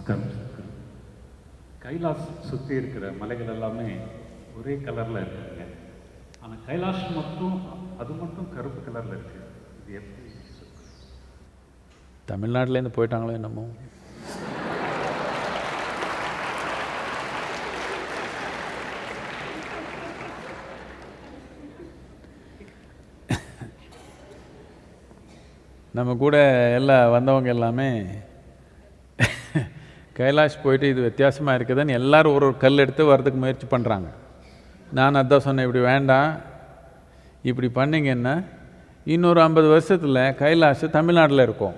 நமஸ்காரம் கைலாஸ் சுற்றி இருக்கிற மலைகள் எல்லாமே ஒரே கலரில் இருக்குதுங்க ஆனால் கைலாஷ் மட்டும் அது மட்டும் கருப்பு கலரில் இருக்குது இது எப்படி? தமிழ்நாட்டிலேருந்து போயிட்டாங்களோ என்னமோ. நம்ம கூட எல்லாம் வந்தவங்க எல்லாமே கைலாஷ் போயிட்டு இது வித்தியாசமாக இருக்குதுன்னு எல்லோரும் ஒரு ஒரு கல் எடுத்து வர்றதுக்கு முயற்சி பண்ணுறாங்க நான் அதான் சொன்னேன் இப்படி வேண்டாம். இப்படி பண்ணிங்கன்னா இன்னொரு ஐம்பது வருஷத்தில் கைலாஷ் தமிழ்நாட்டில் இருக்கும்.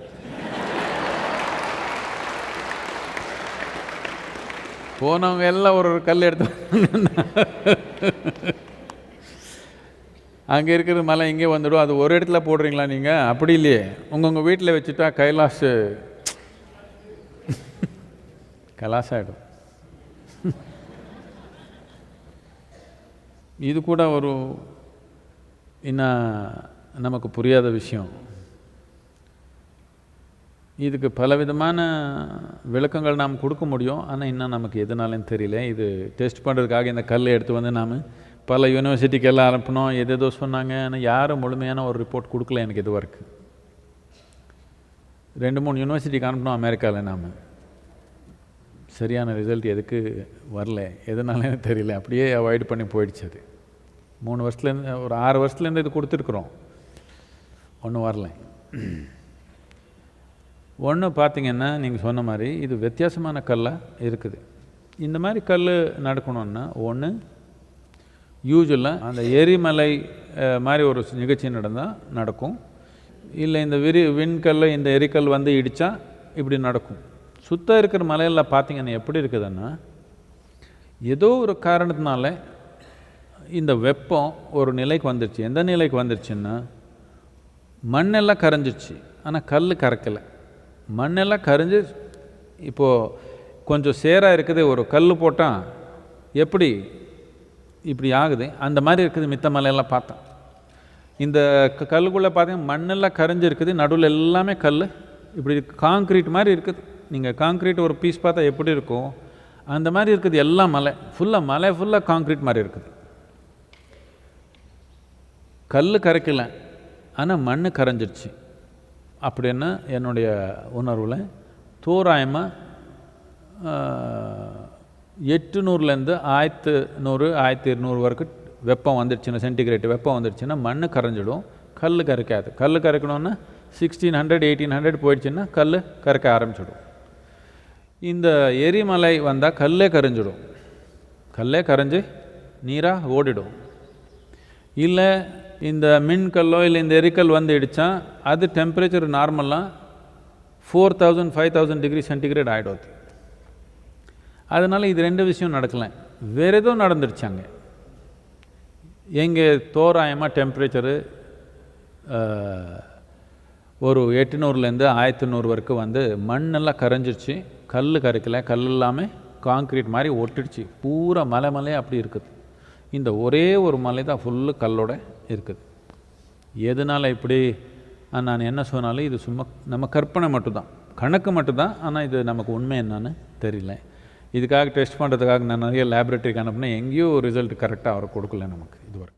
போனவங்க எல்லாம் ஒரு ஒரு கல் எடுத்து அங்கே இருக்கிற மலை இங்கே வந்துடும். அது ஒரு இடத்துல போடுறீங்களா நீங்கள் அப்படி இல்லையே. உங்கள் உங்கள் வீட்டில் வச்சுட்டா கைலாஷ் கலாஸ் ஆகிடும் இது கூட ஒரு இன்னும் நமக்கு புரியாத விஷயம். இதுக்கு பலவிதமான விளக்கங்கள் நாம் கொடுக்க முடியும். ஆனால் இன்னும் நமக்கு எதுனாலும் தெரியல. இது டெஸ்ட் பண்ணுறதுக்காக இந்த கல்லை எடுத்து வந்து நாம் பல யூனிவர்சிட்டிக்கு எல்லாம் அனுப்பினோம். எது சொன்னாங்க. ஆனால் யாரும் முழுமையான ஒரு ரிப்போர்ட் கொடுக்கல எனக்கு இது வரைக்கும். ரெண்டு மூணு யூனிவர்சிட்டிக்கு அனுப்பினோம் அமெரிக்காவில் நாம். சரியான ரிசல்ட் எதுக்கு வரல எதனாலன்னு தெரியல. அப்படியே அவாய்ட் பண்ணி போயிடுச்சு அது. மூணு வருஷத்துலேருந்து ஒரு ஆறு வருஷத்துலேருந்து இது கொடுத்துருக்குறோம். ஒன்றும் வரல. ஒன்று பார்த்திங்கன்னா நீங்கள் சொன்ன மாதிரி இது வித்தியாசமான கல்லாக இருக்குது. இந்த மாதிரி கல் நடக்கணுன்னா ஒன்று யூஸ்வலாக அந்த எரிமலை மாதிரி ஒரு நிகழ்ச்சி நடந்தால் நடக்கும். இல்லை இந்த விரி விண்கல் இந்த எரிக்கல் வந்து இடித்தா இப்படி நடக்கும். சுத்தம் இருக்கிற மலையில் பார்த்தீங்கன்னா எப்படி இருக்குதுன்னா ஏதோ ஒரு காரணத்தினால இந்த வெப்பம் ஒரு நிலைக்கு வந்துருச்சு. எந்த நிலைக்கு வந்துருச்சுன்னா மண்ணெல்லாம் கரைஞ்சிருச்சு. ஆனால் கல் கரைக்கலை. மண்ணெல்லாம் கரைஞ்சி இப்போது கொஞ்சம் சேராக இருக்குது ஒரு கல் போட்டால் எப்படி இப்படி ஆகுது? அந்த மாதிரி இருக்குது மித்த மலையெல்லாம் பார்த்தேன் இந்த க- கல்லுக்குள்ளே பார்த்தீங்கன்னா மண்ணெல்லாம் கரைஞ்சிருக்குது. நடுவில் எல்லாமே கல் இப்படி காங்க்ரீட் மாதிரி இருக்குது. நீங்கள் காங்க்ரீட் ஒரு பீஸ் பார்த்தா எப்படி இருக்கும் அந்த மாதிரி இருக்குது எல்லாம் மலை. ஃபுல்லாக மலை ஃபுல்லாக காங்க்ரீட் மாதிரி இருக்குது. கல் கரைக்கலை ஆனால் மண் கரைஞ்சிருச்சு. அப்படின்னு என்னுடைய உணர்வில் தோராயமாக எட்டுநூறுலேருந்து ஆயிரத்து நூறு ஆயிரத்தி இருநூறு வரைக்கும் வெப்பம் வந்துடுச்சுன்னா சென்டிகிரேட் வெப்பம் வந்துடுச்சுன்னா மண் கரைஞ்சிடும் கல் கரைக்காது. கல் கரைக்கணுன்னா சிக்ஸ்டீன் ஹண்ட்ரட் எயிட்டீன் ஹண்ட்ரட் போயிடுச்சுன்னா கல் கரைக்க ஆரம்பிச்சிடும். இந்த எரிமலை வந்தால் கல்லே கரைஞ்சிடும். கல்லே கரைஞ்சி நீராக ஓடிடும். இல்லை இந்த மின்கல்லோ இல்லை இந்த எரிக்கல் வந்து இடித்தா அது டெம்பரேச்சர் நார்மலாக four thousand five thousand degree centigrade ஆகிடுவது அதனால் இது ரெண்டு விஷயம் நடக்கல. வேறு ஏதோ நடந்துருச்சாங்க எங்கே தோராயமாக டெம்பரேச்சரு ஒரு எட்டுநூறுலேருந்து ஆயிரத்தி நூறு வரைக்கும் வந்து மண்ணெல்லாம் கரைஞ்சிருச்சு. கல் கரைக்கல. கல் எல்லாமே காங்க்ரீட் மாதிரி ஒட்டிடுச்சு. பூரா மலை மலையே அப்படி இருக்குது. இந்த ஒரே ஒரு மலை தான் ஃபுல்லு கல்லோட இருக்குது. எதனால் இப்படி? நான் என்ன சொன்னாலும் இது சும்மா நம்ம கற்பனை மட்டும்தான். கணக்கு மட்டும்தான். ஆனால் இது நமக்கு உண்மை என்னன்னு தெரியல. இதுக்காக டெஸ்ட் பண்ணுறதுக்காக நான் நிறைய லேபரேட்டரிக்கு அனுப்புனேன். எங்கேயோ ரிசல்ட் கரெக்டாக அவர் கொடுக்கல நமக்கு. இதுவரை.